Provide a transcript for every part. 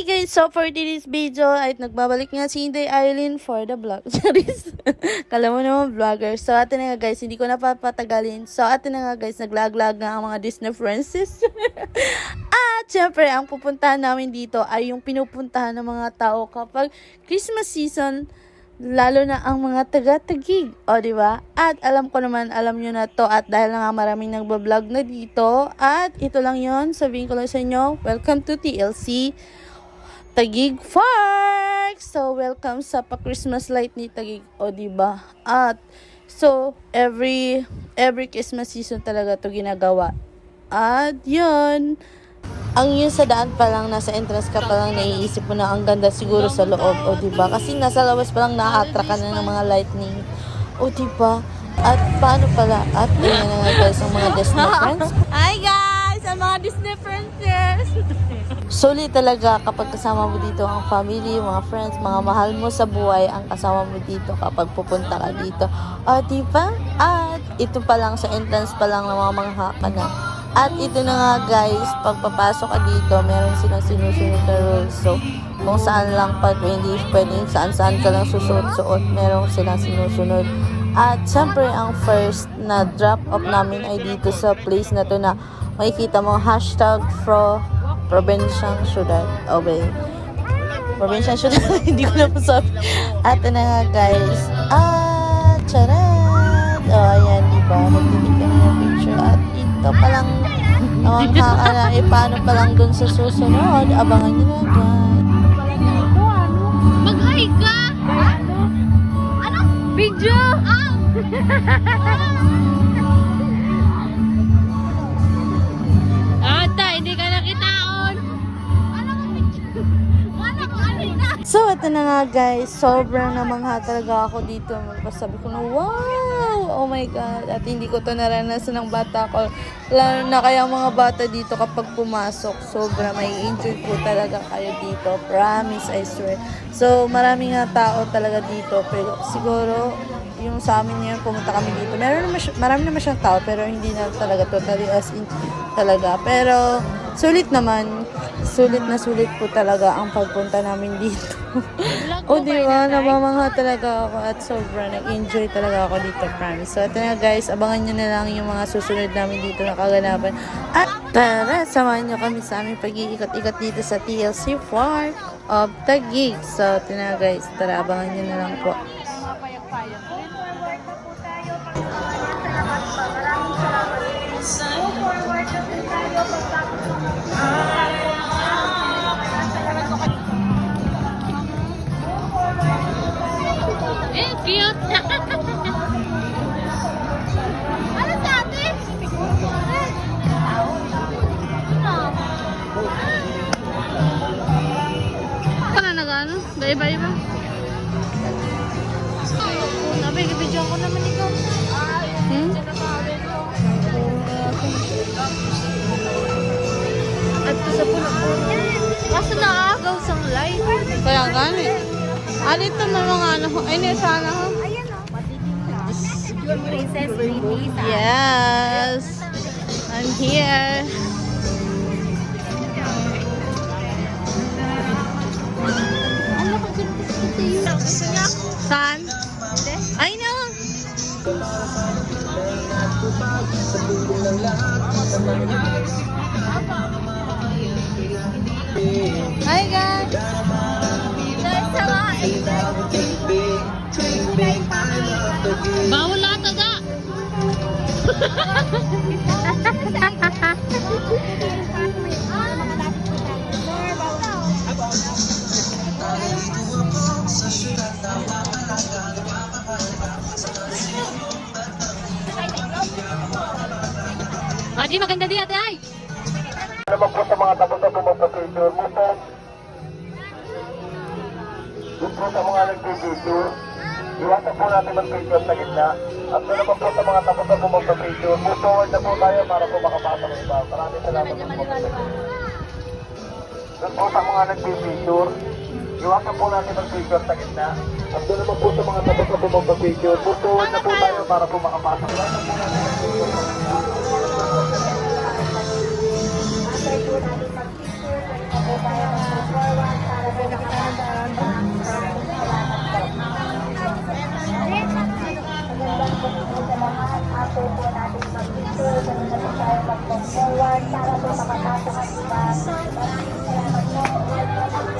Hi guys! So for today's video ay nagbabalik nga si Inday Eileen for the vlog. Charis! Kala mo naman vlogger. So atin na nga guys, hindi ko na papatagalin. So atin na nga guys, naglag-lag nga ang mga Disney Princess. At syempre, ang pupuntahan namin dito ay yung pinupuntahan ng mga tao kapag Christmas season lalo na ang mga taga-tagig. O, di ba? At alam ko naman, alam nyo na to. At dahil na nga maraming nagbablog na dito. At ito lang yon Sabihin ko lang sa inyo, welcome to TLC Tagig Park! So, welcome sa pa-Christmas light ni Tagig. O, ba? At, so, every, every Christmas season talaga to ginagawa. At, yun. Ang yun sa daan pa lang, nasa entrance ka pa lang, naiisip mo na ang ganda siguro sa loob, o ba? Kasi nasa labas pa lang na-attract ka na ng mga lightning, o ba? At paano pala? At yun na nga guys, ang mga Disney friends. Hi guys! Ang mga Disney princess! Talaga kapag kasama mo dito ang family, mga friends, mga mahal mo sa buhay ang kasama mo dito kapag pupunta ka dito. O, di ba? At ito pa lang sa entrance pa lang ng mga mangha ka na. At ito na nga guys, pagpapasok ka dito, meron silang sinusunod na rules. So, kung saan lang pa, hindi pwedeng saan-saan ka lang susuot-suot, meron silang sinusunod. At syempre, ang first na drop-off namin ay dito sa place na to na makikita mo hashtag fro probinsiyang syudad. Okay. Probinsiyang syudad. Hindi ko na po sabi. At na nga guys. Ah, charat! O, oh, ayan, di ba? Nagtitig ka na picture. At ito pa lang, namangha ka na. Eh, paano pa lang dun sa susunod? Abangan nyo na agad. Mag-hi ka! Ano? Video! Ah! So, ito na nga guys. Sobrang namangha talaga ako dito. Sabi ko na, wow! Oh my God. At hindi ko to naranasan ng bata ko. Lalo na kaya mga bata dito kapag pumasok, sobra may enjoy po talaga kayo dito. Promise, I swear. So, marami nga tao talaga dito. Pero siguro, yung sa amin ngayon, pumunta kami dito. Meron siya, marami naman siyang tao, pero hindi na talaga totally as in talaga. Pero, sulit naman. Sulit na sulit po talaga ang pagpunta namin dito. o, di ba? Namamangha talaga ako at sobra nag-enjoy talaga ako dito, promise. So, ito na guys, abangan nyo na lang yung mga susunod namin dito na kaganapan. At tara, samahan nyo kami sa aming pag-iikot-ikot dito sa TLC Park of Taguig. So, ito na guys, tara, abangan nyo na lang po. Cute! ano sabi? Ano na nag-ano? Ba-iba-iba? Nabi, ibigyan ko naman ikaw. Hmm? At sa puno Kaso naagaw sang light. Kaya gani. Ah, dito na mga ano. Ay, hindi, sana ho. Princess Lily. Yes. I'm here. Saan? Ay, no. Hi, Adi maganda di ate ay. naman po sa mga tapos na pumapapicture mo po. Doon po sa mga nagpipicture, iwasan po natin mag-picture sa gitna. At naman po sa mga tapos na pumapapicture, move forward na po tayo para po makapasok ng iba. Maraming salamat po. Doon po sa mga nagpipicture, iwasan po natin mag-picture sa gitna. At doon naman po sa mga tapos na pumapapicture, move forward na po tayo para po makapasok. Iwasan po po po natin mag-picture, ganun na po tayo mag-forward para po makapasok ang iba. Salamat po.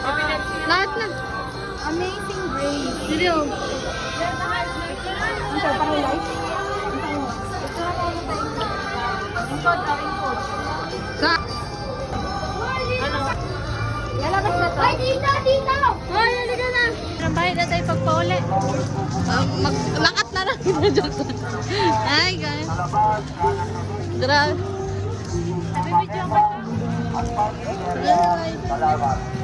Lahat na. Amazing Grace. Video. Ang sarap ang light. Sa... Lalabas na to. Ay, dito, dito! Hoy, halika na. Ang bahay na tayo pagpauli. Uh, mag lakat na lang joke. Ay, guys. Grabe. Nabibidyo ka Salamat.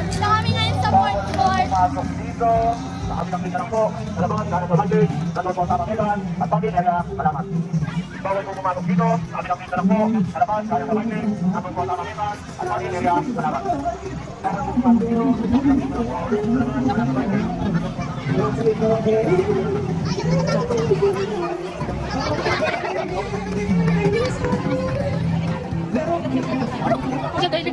Nandito kami ngayon sa fourth floor. Pasok dito, sa kabilang kita po, salamat, galing sa budget, salamat po sa Panginoon, at pag-inaya, salamat. Bawal po pumasok dito, po, salamat, galing sa budget, salamat po. Sa Panginoon, at pag-inaya, salamat. Bawal po pumasok dito, sa kabilang kita po, salamat, galing sa budget, Tay,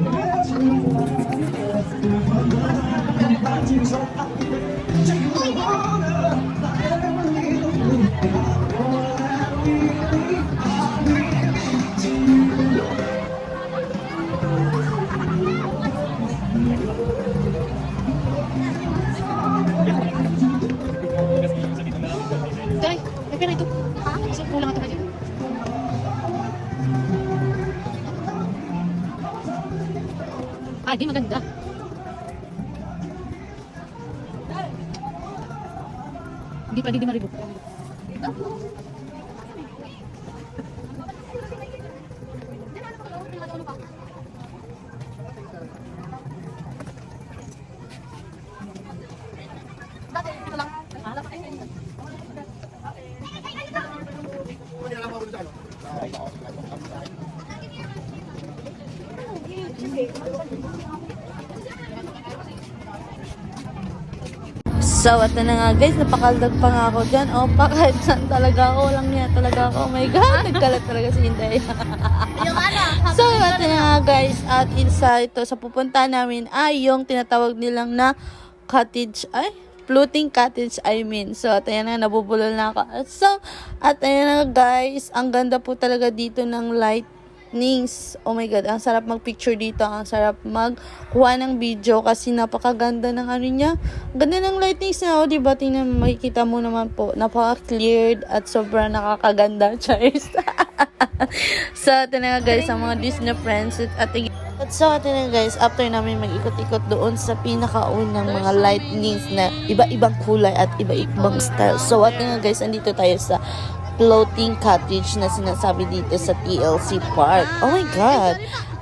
di maganda. Hindi pa, di maribok. So, ito na nga guys, napakaldag pa nga ako dyan. O, pa kahit saan talaga ako, walang niya talaga ako. Oh my God, nagkalat talaga si Inday. Yung ano, so, ito na nga guys, at isa ito sa pupunta namin ay yung tinatawag nilang na cottage, ay, floating cottage, I mean. So, at ayan na, nabubulol na ako. So, at ayan na guys, ang ganda po talaga dito ng lightnings. Oh my God, ang sarap mag-picture dito. Ang sarap magkuha ng video kasi napakaganda ng ano niya. Ganda ng lightnings na, oh, diba? Tingnan, makikita mo naman po. Napaka-cleared at sobrang nakakaganda. Cheers! so, ito na guys, ang mga Disney friends at at so, ito na guys, after namin mag-ikot-ikot doon sa pinakaunang mga lightnings na iba-ibang kulay at iba-ibang style. So, ito nga guys, andito tayo sa floating cottage na sinasabi dito sa TLC Park. Oh my God!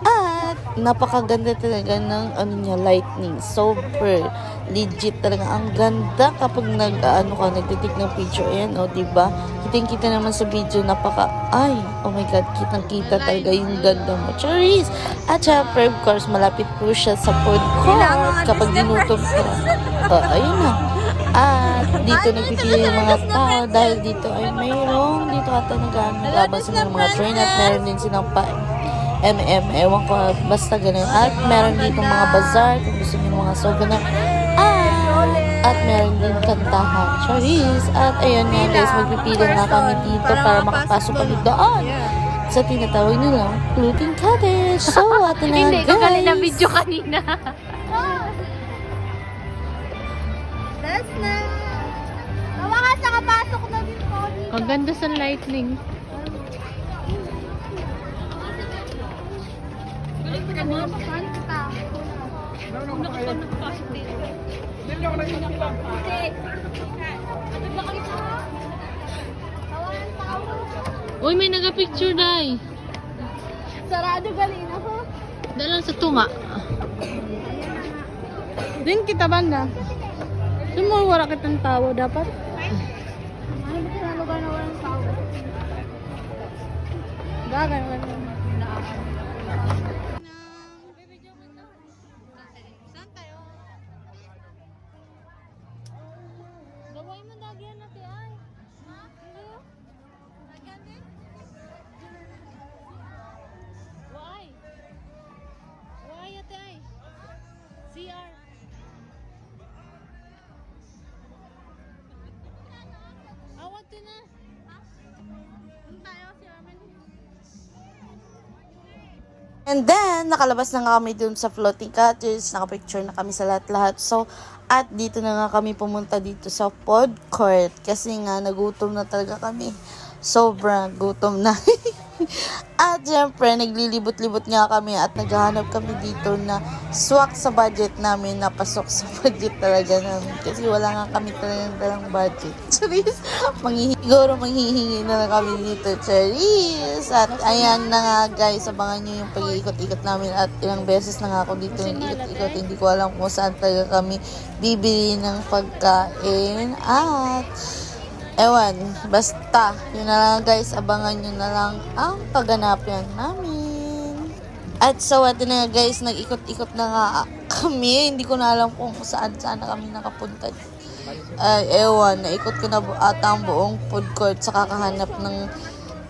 At napakaganda talaga ng ano niya, lightning. Super legit talaga. Ang ganda kapag nag, ano ka, nagtitik ng picture. Ayan, oh, diba? Kitang-kita naman sa video, napaka, ay, oh my God, kitang-kita talaga yung ganda mo. Charis! At syempre, of course, malapit po siya sa food court kapag dinutom ko. Oh, ayun na. At dito nagpipili yung mga tao dahil dito ay mayroong dito ata nag-aabang sa mga, train at meron din silang pa MM, ewan ko, basta ganun. At meron dito mga bazaar, kung gusto niyo ng mga souvenir. At, at meron din kantahan. Charis! At ayun nga guys, magpipili nga kami dito para makapasok kami doon sa tinatawag nilang floating cottage. So, ato na Hindi ko kanina guys. video kanina. Ang ganda sa lightning. Uy, may naga-picture dai. Sarado galina ko. Dalang sa tunga. Din kita banda. Sumul wala kitang tawo dapat. Ano ba ate ay? CR. Want to na. Doon tayo And then, nakalabas na nga kami dun sa floating cottage. Nakapicture na kami sa lahat-lahat. So, at dito na nga kami pumunta dito sa food court. Kasi nga, nagutom na talaga kami. Sobrang gutom na. at syempre, naglilibot-libot nga kami at naghahanap kami dito na swak sa budget namin, napasok sa budget talaga namin. Kasi wala nga kami talagang dalang budget. Charis, siguro manghihingi na lang kami dito. Charis! At ayan na nga guys, abangan nyo yung pag-iikot-ikot namin at ilang beses na nga ako dito ikot-ikot. Hindi ko alam kung saan talaga kami bibili ng pagkain. At Ewan, basta, yun na lang guys, abangan nyo na lang ang pagganapyan namin. At so, ito na guys, nag-ikot-ikot na nga kami. Hindi ko na alam kung saan saan na kami nakapunta. Ay, ewan, naikot ko na ata ang buong food court sa kakahanap ng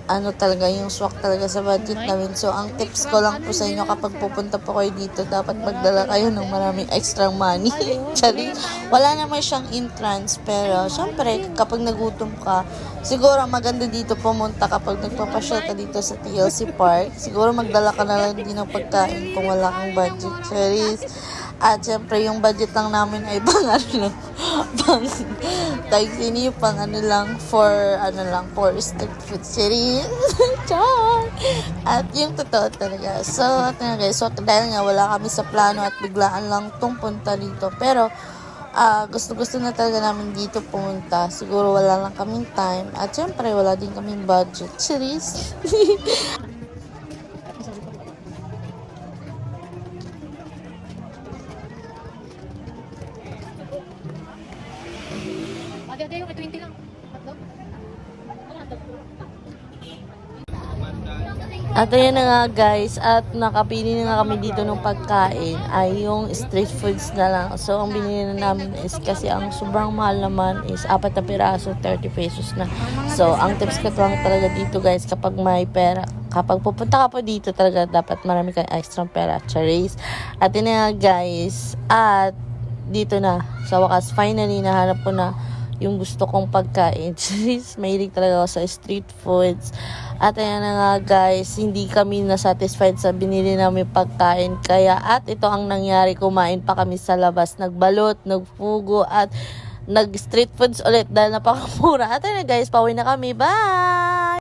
ano talaga, yung swak talaga sa budget namin. So, ang tips ko lang po sa inyo kapag pupunta po kayo dito, dapat magdala kayo ng maraming extra money. Chari, wala naman siyang entrance, pero syempre, kapag nagutom ka, siguro maganda dito pumunta kapag nagpapasyal ka dito sa TLC Park. Siguro magdala ka na lang din ng pagkain kung wala kang budget. Charis. At syempre, yung budget lang namin ay pang ano lang, pang tagsini, pang ano lang, for ano lang, for street food series. Char! At yung totoo talaga. So, at nga guys, so dahil nga wala kami sa plano at biglaan lang tong punta dito. Pero, ah gusto-gusto na talaga namin dito pumunta. Siguro wala lang kaming time. At syempre, wala din kaming budget. Series. Ate-ate yung 20 lang. At ayan na nga guys, at nakapili na nga kami dito ng pagkain ay yung street foods na lang. So ang binili na namin is kasi ang sobrang mahal naman is apat na piraso, 30 pesos na. So ang tips ko talaga dito guys kapag may pera, kapag pupunta ka po dito talaga dapat marami kang extra pera, charis. At yun nga guys, at dito na, sa wakas finally nahanap ko na yung gusto kong pagkain. Charis, mahilig talaga ako sa street foods. At ayan na nga guys, hindi kami na-satisfied sa binili namin pagkain. Kaya at ito ang nangyari, kumain pa kami sa labas. Nagbalot, nagpugo at nag-street foods ulit dahil napakamura. At ayan na guys, pauwi na kami. Bye!